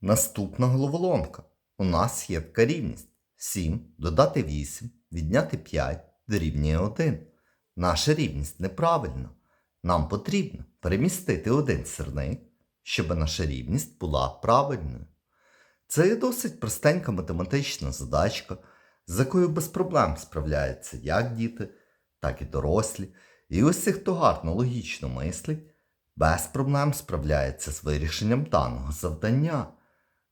Наступна головоломка. У нас є така рівність. 7 додати 8, відняти 5 дорівнює 1. Наша рівність неправильна. Нам потрібно перемістити один сірник, щоб наша рівність була правильною. Це є досить простенька математична задачка, з якою без проблем справляються як діти, так і дорослі. І усі, хто гарно логічно мислить, без проблем справляється з вирішенням даного завдання.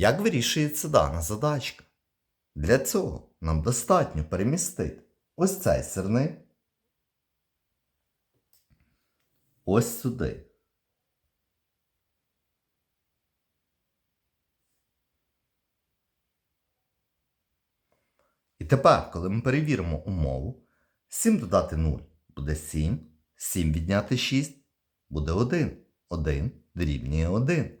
Як вирішується дана задачка? Для цього нам достатньо перемістити ось цей сирник ось сюди. І тепер, коли ми перевіримо умову, 7 додати 0 буде 7, 7 відняти 6 буде 1. 1 дорівнює 1.